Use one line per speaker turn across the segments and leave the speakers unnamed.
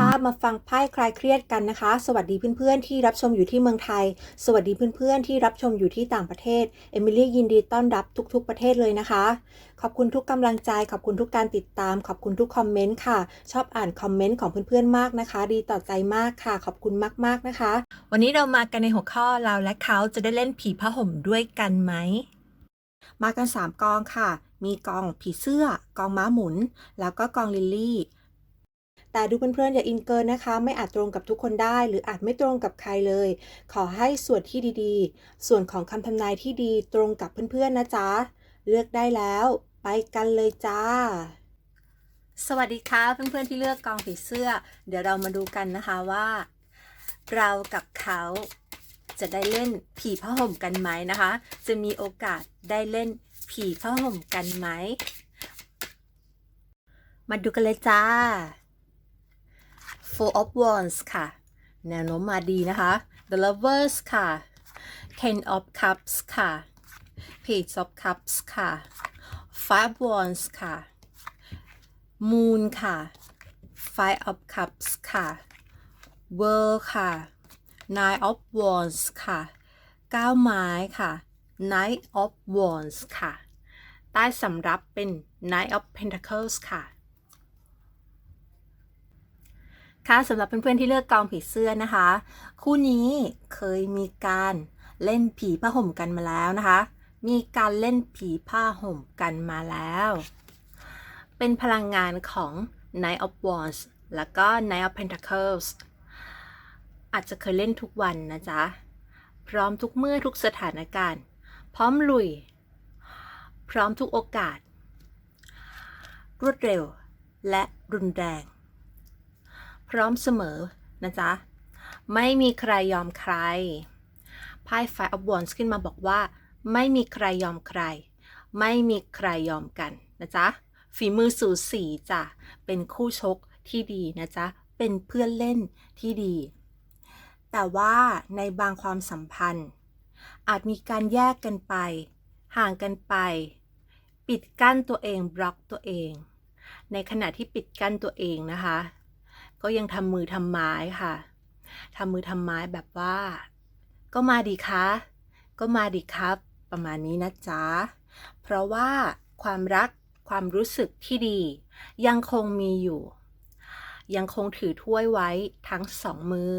ค่ะมาฟังไพ่คลายเครียดกันนะคะ สวัสดีเพื่อนๆที่รับชมอยู่ที่เมืองไทย สวัสดีเพื่อนๆที่รับชมอยู่ที่ต่างประเทศเอมิลี่ยินดีต้อนรับทุก ๆ ประเทศเลยนะคะ ขอบคุณทุกกำลังใจขอบคุณทุกการติดตาม ขอบคุณทุกคอมเมนต์ค่ะ ชอบอ่านคอมเมนต์ของเพื่อนๆมากนะคะ ดีต่อใจมากค่ะ ขอบคุณมากๆนะคะ วันนี้เรามากันในหัวข้อเราและเขาจะได้เล่นผีผ้าห่มด้วยกันไหมมากัน 3 กองค่ะ มีกองผีเสื้อกองม้าหมุน แล้วก็กองลิลลี่ แต่ดูเพื่อนๆอย่าอินเกินนะคะ ไม่อาจตรงกับทุกคนได้ หรืออาจไม่ตรงกับใครเลย ขอให้ส่วนที่ดีๆ ส่วนของคำทำนายที่ดีตรงกับเพื่อนๆนะจ๊ะ เลือกได้แล้ว ไปกันเลยจ้าสวัสดีค่ะเพื่อนๆที่เลือกกองผีเสื้อ เดี๋ยวเรามาดูกันนะคะว่า เรากับเขาจะได้เล่นผีผ้าห่มกันไหมนะคะ จะมีโอกาสได้เล่นผีผ้าห่มกันไหมมาดูกันเลยจ้า Four of Wands ค่ะ แนวโน้มมาดีนะคะ The Lovers ค่ะ Ten of Cups ค่ะ Page of Cups ค่ะ Five Wands ค่ะ Moon ค่ะ Five of Cups ค่ะ World ค่ะ Nine of Wands ค่ะก้าไม้ค่ะ Knight of Wands ค่ะ ใต้สำรับเป็น Knight of Pentacles ค่ะ ค่ะสำหรับเพื่อนๆที่เลือกกองผีเสื้อนะคะ คู่นี้เคยมีการเล่นผีผ้าห่มกันมาแล้วนะคะ มีการเล่นผีผ้าห่มกันมาแล้ว เป็นพลังงานของ Knight of Wands แล้วก็ Knight of Pentacles อาจจะเคยเล่นทุกวันนะจ๊ะ พร้อมทุกเมื่อทุกสถานการณ์ พร้อมลุย พร้อมทุกโอกาส รวดเร็วและรุนแรง พร้อมเสมอนะจ๊ะ ไม่มีใครยอมใครไพ่ Five of w a n ขึ้นมาบอกว่า ไม่มีใครยอมใคร ไม่มีใครยอมกันนะจ๊ะ ฝีมือสูสีจ้ะ เป็นคู่ชกที่ดีนะจ๊ะ เป็นเพื่อนเล่นที่ดี แต่ว่าในบางความสัมพันธ์ อาจมีการแยกกันไป ห่างกันไป ปิดกั้นตัวเองบล็อกตัวเอง ในขณะที่ปิดกั้นตัวเองนะคะ ก็ยังทำมือทำไม้ค่ะทำมือทำไม้แบบว่า ก็มาดีคะก็มาดีครับ ประมาณนี้นะจ๊ะ เพราะว่าความรักความรู้สึกที่ดี ยังคงมีอยู่ ยังคงถือถ้วยไว้ทั้งสองมือ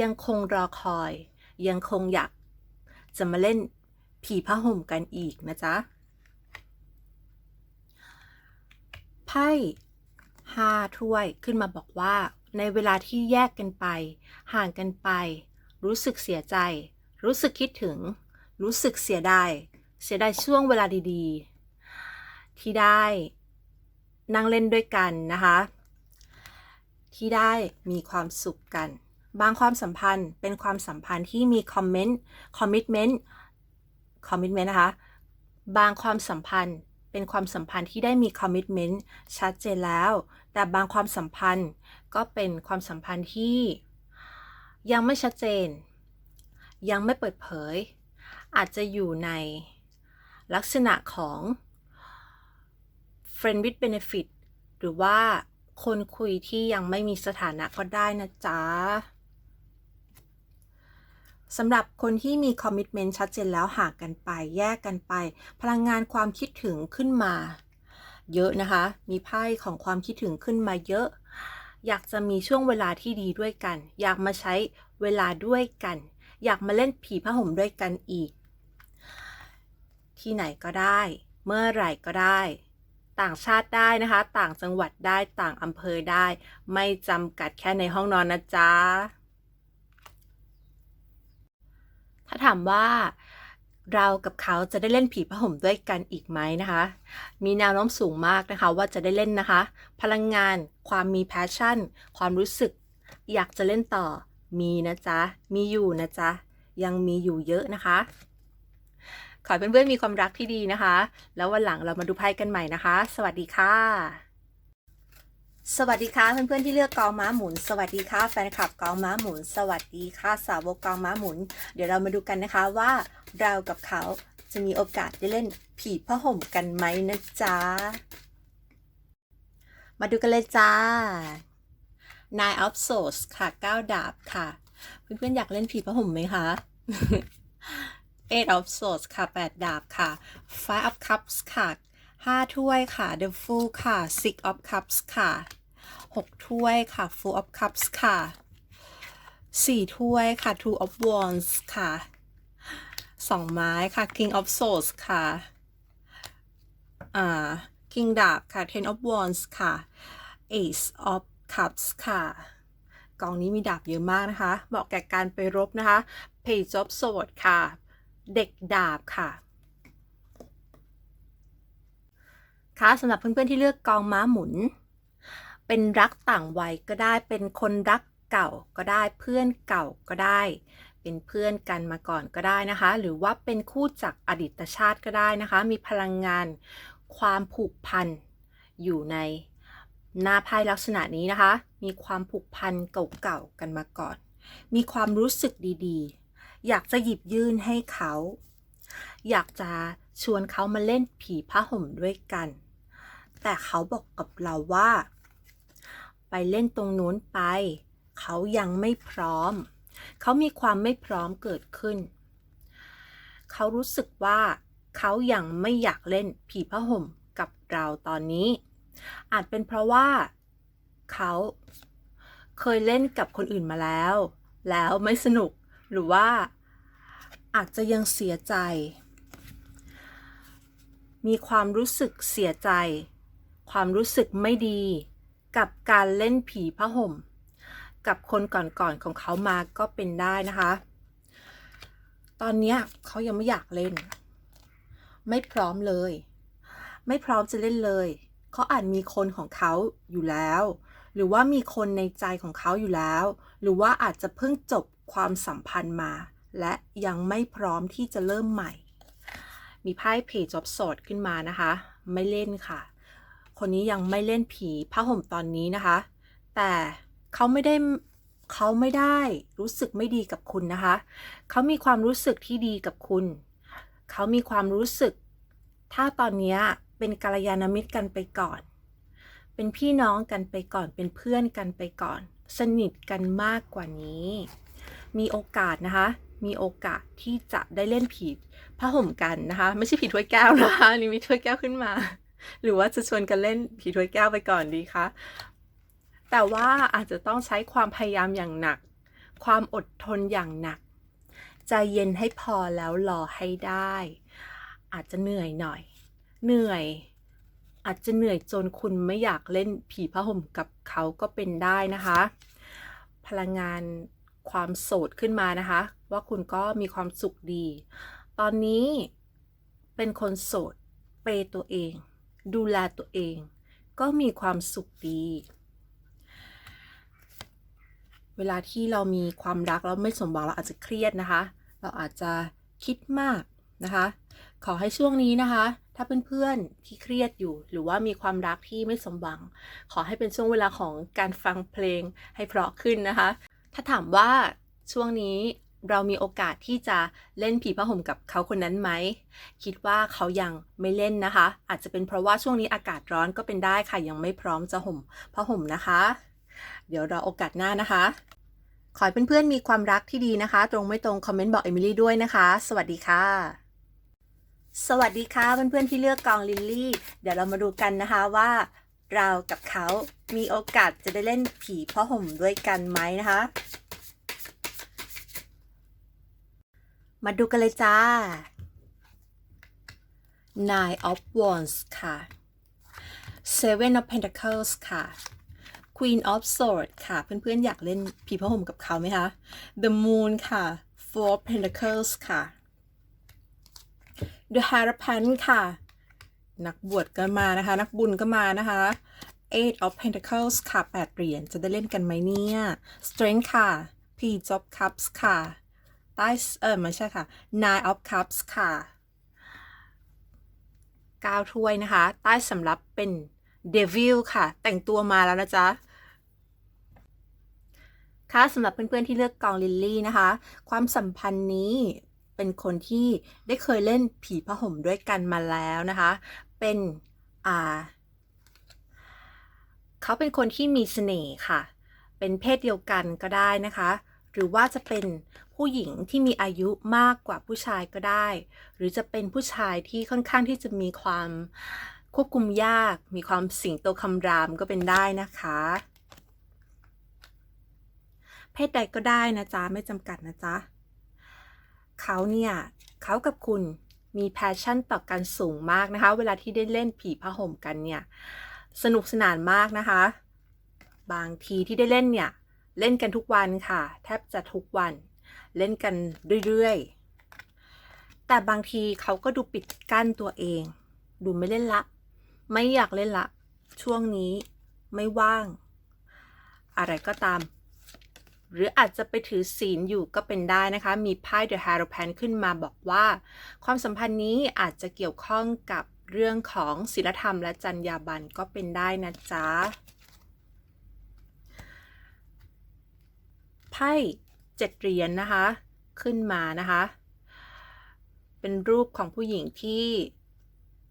ยังคงรอคอย ยังคงอยาก จะมาเล่นผีผ้าห่มกันอีกนะจ๊ะไพ่ ห้าถ้วยขึ้นมาบอกว่า ในเวลาที่แยกกันไป ห่างกันไป รู้สึกเสียใจ รู้สึกคิดถึง รู้สึกเสียดาย เสียดายช่วงเวลาดีๆ ที่ได้นั่งเล่นด้วยกันนะคะ ที่ได้มีความสุขกัน บางความสัมพันธ์เป็นความสัมพันธ์ที่มีคอมเมนต์คอมมิชเมนต์คอมมิชเมนต์นะคะ บางความสัมพันธ์ เป็นความสัมพันธ์ที่ได้มีคอมมิชเมนต์ชัดเจนแล้ว แต่บางความสัมพันธ์ก็เป็นความสัมพันธ์ที่ยังไม่ชัดเจน ยังไม่เปิดเผย อาจจะอยู่ในลักษณะของ friend with benefit หรือว่าคนคุยที่ยังไม่มีสถานะก็ได้นะจ๊ะ สำหรับคนที่มีคอมมิชเมนต์ชัดเจนแล้วห่างกันไป แยกกันไป พลังงานความคิดถึงขึ้นมา เยอะนะคะ มีไพ่ของความคิดถึงขึ้นมาเยอะ อยากจะมีช่วงเวลาที่ดีด้วยกัน อยากมาใช้เวลาด้วยกัน อยากมาเล่นผีผ้าห่มด้วยกันอีก ที่ไหนก็ได้ เมื่อไหร่ก็ได้ ต่างชาติได้นะคะ ต่างจังหวัดได้ต่างอำเภอได้ ไม่จำกัดแค่ในห้องนอนนะจ๊ะ ถ้าถามว่าเรากับเขาจะได้เล่นผีผ้าห่มด้วยกันอีกไหมนะคะ มีแนวโน้มสูงมากนะคะ ว่าจะได้เล่นนะคะ พลังงาน ความมีแพชชั่น ความรู้สึก อยากจะเล่นต่อ มีนะจ๊ะ มีอยู่นะจ๊ะ ยังมีอยู่เยอะนะคะ ขอให้เพื่อนๆมีความรักที่ดีนะคะ แล้ววันหลังเรามาดูไพ่กันใหม่นะคะ สวัสดีค่ะ สวัสดีค่ะเพื่อนๆที่เลือกกองม้าหมุน สวัสดีค่ะแฟนคลับกองม้าหมุน สวัสดีค่ะสาวกกองม้าหมุน เดี๋ยวเรามาดูกันนะคะว่าเรากับเขาจะมีโอกาสได้เล่นผีผ้าห่มกันไหมนะจ๊ะมาดูกันเลยจ้า Nine of Swords ค่ะเก้าดาบค่ะ เพื่อนๆอยากเล่นผีผ้าห่มไหมคะ Eight of Swords ค่ะแปดดาบค่ะ Five of Cups ค่ะห้าถ้วยค่ะ The Fool ค่ะ Six of Cups ค่ะ หกถ้วยค่ะ Four of Cups ค่ะสี่ถ้วยค่ะ Two of Wands ค่ะสองไม้ค่ะ King of Swords ค่ะอ่า King ดาบค่ะ Ten of Wands ค่ะ Ace of Cups ค่ะกองนี้มีดาบเยอะมากนะคะเหมาะแก่การไปรบนะคะ Page of Swords ค่ะ เด็กดาบค่ะค่ะสำหรับเพื่อนๆที่เลือกกองม้าหมุน เป็นรักต่างวัยก็ได้ เป็นคนรักเก่าก็ได้ เพื่อนเก่าก็ได้ เป็นเพื่อนกันมาก่อนก็ได้นะคะ หรือว่าเป็นคู่จากอดีตชาติก็ได้นะคะ มีพลังงานความผูกพันอยู่ในหน้าไพ่ลักษณะนี้นะคะ มีความผูกพันเก่าๆกันมาก่อน มีความรู้สึกดีๆ อยากจะหยิบยื่นให้เขา อยากจะชวนเขามาเล่นผีผ้าห่มด้วยกัน แต่เขาบอกกับเราว่า ไปเล่นตรงนู้นไป เขายังไม่พร้อม เขามีความไม่พร้อมเกิดขึ้น เขารู้สึกว่า เขายังไม่อยากเล่นผีผ้าห่มกับเราตอนนี้ อาจเป็นเพราะว่า เขาเคยเล่นกับคนอื่นมาแล้ว แล้วไม่สนุกหรือว่าอาจจะยังเสียใจ มีความรู้สึกเสียใจ ความรู้สึกไม่ดี กับการเล่นผีผ้าห่ม กับคนก่อนๆของเขามาก็เป็นได้นะคะ ตอนนี้เขายังไม่อยากเล่น ไม่พร้อมเลย ไม่พร้อมจะเล่นเลยเขาอาจมีคนของเขาอยู่แล้ว หรือว่ามีคนในใจของเขาอยู่แล้ว หรือว่าอาจจะเพิ่งจบความสัมพันธ์มา และยังไม่พร้อมที่จะเริ่มใหม่ มีไพ่เพจ of Swords ขึ้นมานะคะ ไม่เล่นค่ะ คนนี้ยังไม่เล่นผีผ้าห่มตอนนี้นะคะ แต่เขาไม่ได้เขาไม่ได้รู้สึกไม่ดีกับคุณนะคะ เขามีความรู้สึกที่ดีกับคุณ เขามีความรู้สึก ถ้าตอนนี้เป็นกัลยาณมิตรกันไปก่อน เป็นพี่น้องกันไปก่อน เป็นเพื่อนกันไปก่อน สนิทกันมากกว่านี้ มีโอกาสนะคะ มีโอกาสที่จะได้เล่นผีผ้าห่มกันนะคะ ไม่ใช่ผีถ้วยแก้วนะคะนี่มีถ้วยแก้วขึ้นมา หรือว่าจะชวนกันเล่นผีถ้วยแก้วไปก่อนดีคะ แต่ว่าอาจจะต้องใช้ความพยายามอย่างหนัก ความอดทนอย่างหนัก ใจเย็นให้พอแล้วรอให้ได้ อาจจะเหนื่อยหน่อย เหนื่อย อาจจะเหนื่อยจนคุณไม่อยากเล่นผีผ้าห่มกับเขาก็เป็นได้นะคะ พลังงานความโสดขึ้นมานะคะ ว่าคุณก็มีความสุขดี ตอนนี้เป็นคนโสดเปย์ตัวเอง ดูแลตัวเอง ก็มีความสุขดี เวลาที่เรามีความรักแล้วไม่สมหวังเราอาจจะเครียดนะคะ เราอาจจะคิดมากนะคะ ขอให้ช่วงนี้นะคะ ถ้าเพื่อนๆที่เครียดอยู่ หรือว่ามีความรักที่ไม่สมหวัง ขอให้เป็นช่วงเวลาของการฟังเพลงให้เพราะขึ้นนะคะ ถ้าถามว่าช่วงนี้ เรามีโอกาสที่จะเล่นผีผ้าห่มกับเขาคนนั้นไหม คิดว่าเขายังไม่เล่นนะคะ อาจจะเป็นเพราะว่าช่วงนี้อากาศร้อนก็เป็นได้ค่ะ ยังไม่พร้อมจะห่มผ้าห่มนะคะ เดี๋ยวรอโอกาสหน้านะคะ ขอให้เพื่อนๆมีความรักที่ดีนะคะ ตรงไม่ตรงคอมเมนต์บอกเอมิลี่ด้วยนะคะ สวัสดีค่ะสวัสดีค่ะเพื่อนๆที่เลือกกองลิลลี่ เดี๋ยวเรามาดูกันนะคะว่าเรากับเขามีโอกาสจะได้เล่นผีผ้าห่มด้วยกันไหมนะคะ มาดูกันเลยจ้า Nine of Wands ค่ะ Seven of Pentacles ค่ะ Queen of Swords ค่ะ เพื่อนๆ อยากเล่นผีผ้าห่มกับเขาไหมคะ The Moon ค่ะ Four of Pentacles ค่ะ The Hierophant ค่ะ นักบวชก็มานะคะ นักบุญก็มานะคะ Eight of Pentacles ค่ะแปดเหรียญ จะได้เล่นกันไหมเนี่ย Strength ค่ะ Page of Cups ค่ะ ใต้เออไม่ใช่ค่ะ Nine of Cups ค่ะก้าถ้วยนะคะ ใต้สำรับเป็น Devil ค่ะ แต่งตัวมาแล้วนะจ๊ะ ค่ะสำหรับเพื่อนๆที่เลือกกองลิลลี่นะคะ ความสัมพันธ์นี้เป็นคนที่ได้เคยเล่นผีผ้าห่มด้วยกันมาแล้วนะคะ เป็น อ่า เขาเป็นคนที่มีเสน่ห์ค่ะ เป็นเพศเดียวกันก็ได้นะคะ หรือว่าจะเป็นผู้หญิงที่มีอายุมากกว่าผู้ชายก็ได้ หรือจะเป็นผู้ชายที่ค่อนข้างที่จะมีความควบคุมยาก มีความสิงโตคำรามก็เป็นได้นะคะ เพศใดก็ได้นะจ๊ะ ไม่จำกัดนะจ๊ะ เขาเนี่ยเขากับคุณมีแพชชั่นต่อกันสูงมากนะคะ เวลาที่ได้เล่นผีผ้าห่มกันเนี่ย สนุกสนานมากนะคะ บางทีที่ได้เล่นเนี่ย เล่นกันทุกวันค่ะ แทบจะทุกวัน เล่นกันเรื่อยๆ แต่บางทีเขาก็ดูปิดกั้นตัวเอง ดูไม่เล่นละ ไม่อยากเล่นละ ช่วงนี้ไม่ว่าง อะไรก็ตาม หรืออาจจะไปถือศีลอยู่ก็เป็นได้นะคะ มีไพ่ The Hierophant ขึ้นมาบอกว่า ความสัมพันธ์นี้อาจจะเกี่ยวข้องกับเรื่องของศีลธรรมและจรรยาบรรณก็เป็นได้นะจ๊ะ ไพ่เจ็ดเหรียญนนะคะ ขึ้นมานะคะ เป็นรูปของผู้หญิงที่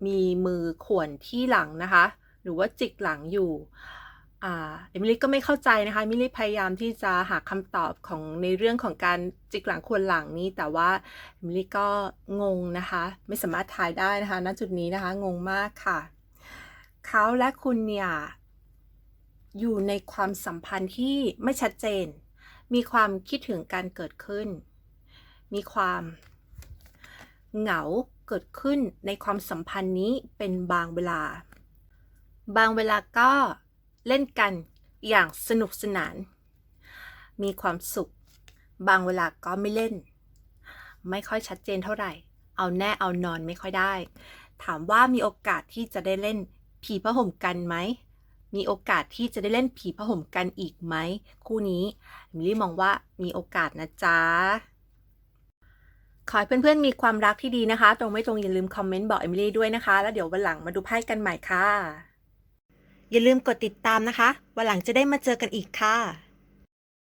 มีมือข่วนที่หลังนะคะ หรือว่าจิกหลังอยู่อ่าเอมิลี่ก็ไม่เข้าใจนะคะเอมิลี่พยายามที่จะหาคำตอบของในเรื่องของการจิกหลังควรหลังนี้ แต่ว่าเอมิลี่ก็งงนะคะ ไม่สามารถทายได้นะคะณจุดนี้นะคะงงมากค่ะ เขาและคุณเนี่ยอยู่ในความสัมพันธ์ที่ไม่ชัดเจน มีความคิดถึงการเกิดขึ้น มีความเหงาเกิดขึ้นในความสัมพันธ์นี้เป็นบางเวลา บางเวลาก็เล่นกันอย่างสนุกสนาน มีความสุข บางเวลาก็ไม่เล่น ไม่ค่อยชัดเจนเท่าไหร่ เอาแน่เอานอนไม่ค่อยได้ ถามว่ามีโอกาสที่จะได้เล่นผีผ้าห่มกันไหม มีโอกาสที่จะได้เล่นผีผ้าห่มกันอีกไหม คู่นี้มิลลี่มองว่ามีโอกาสนะจ๊ะ ขอให้เพื่อนๆมีความรักที่ดีนะคะ ตรงไม่ตรงอย่าลืมคอมเมนต์บอกเอมิลี่ด้วยนะคะ แล้วเดี๋ยววันหลังมาดูไพ่กันใหม่ค่ะ อย่าลืมกดติดตามนะคะ วันหลังจะได้มาเจอกันอีกค่ะ